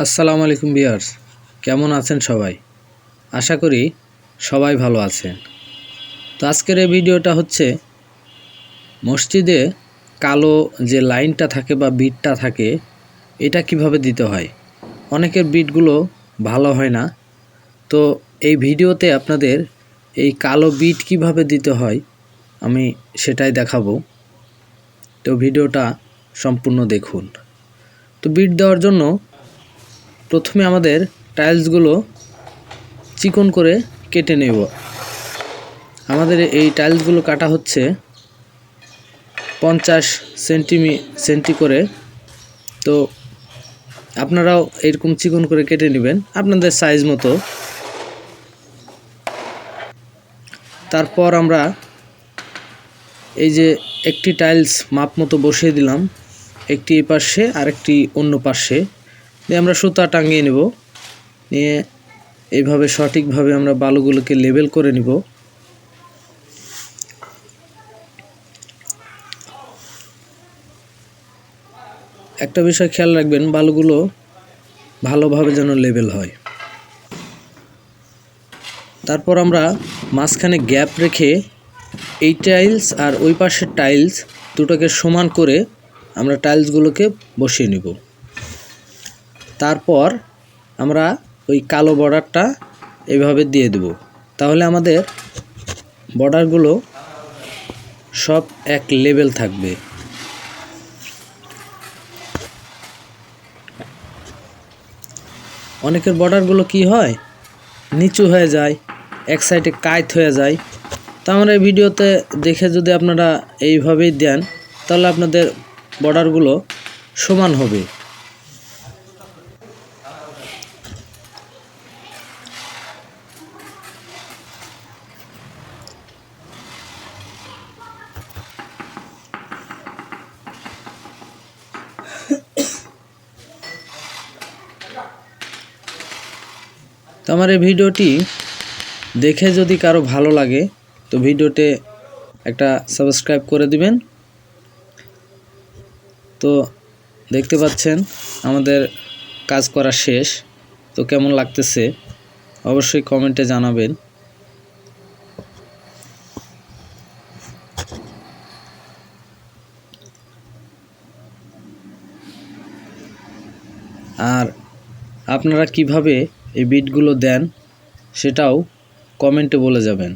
আসসালামু আলাইকুম বিয়ার্স কেমন আছেন সবাই? আশা করি সবাই ভালো আছেন। তো আজকের এই ভিডিওটা হচ্ছে মসজিদে কালো যে লাইনটা থাকে বা বিটটা থাকে, এটা কীভাবে দিতে হয়? অনেকের বিটগুলো ভালো হয় না। তো এই ভিডিওতে আপনাদের এই কালো বিট কীভাবে দিতে হয়, আমি সেটাই দেখাবো। তো ভিডিওটা সম্পূর্ণ দেখুন। তো বিট দেওয়ার জন্য প্রথমে আমাদের টাইলসগুলো চিকন করে কেটে নেব। আমাদের এই টাইলসগুলো কাটা হচ্ছে পঞ্চাশ সেন্টিমি, সেন্টি করে। তো আপনারাও এরকম চিকন করে কেটে নেবেন, আপনাদের সাইজ মতো। তারপর আমরা এই যে একটি টাইলস মাপ মতো বসিয়ে দিলাম, একটি এই পাশে আর একটি অন্য পাশে। দিয়ে আমরা সুতা টাঙিয়ে নেব। নিয়ে এইভাবে সঠিকভাবে আমরা বালুগুলোকে লেবেল করে নিব। একটা বিষয় খেয়াল রাখবেন, বালুগুলো ভালোভাবে যেন লেবেল হয়। তারপর আমরা মাঝখানে গ্যাপ রেখে এই টাইলস আর ওই পাশের টাইলস দুটোকে সমান করে আমরা টাইলসগুলোকে বসিয়ে নেব। তারপর আমরা ওই কালো বর্ডারটা এভাবে দিয়ে দেব। তাহলে আমাদের বর্ডারগুলো সব এক লেভেল থাকবে। অনেকের বর্ডারগুলো কি হয়? নিচু হয়ে যায়, এক সাইডে কাইত হয়ে যায়। তো আমরা এই ভিডিওতে দেখে যদি আপনারা এইভাবেই দেন, তাহলে আপনাদের বর্ডারগুলো সমান হবে। তো আমার এই ভিডিওটি দেখে যদি কারও ভালো লাগে, তো ভিডিওতে একটা সাবস্ক্রাইব করে দিবেন। তো দেখতে পাচ্ছেন, আমাদের কাজ করা শেষ। তো কেমন লাগতেছে, অবশ্যই কমেন্টে জানাবেন। আর আপনারা কীভাবে এই বিটগুলো দেন সেটাও কমেন্টে বলে যাবেন।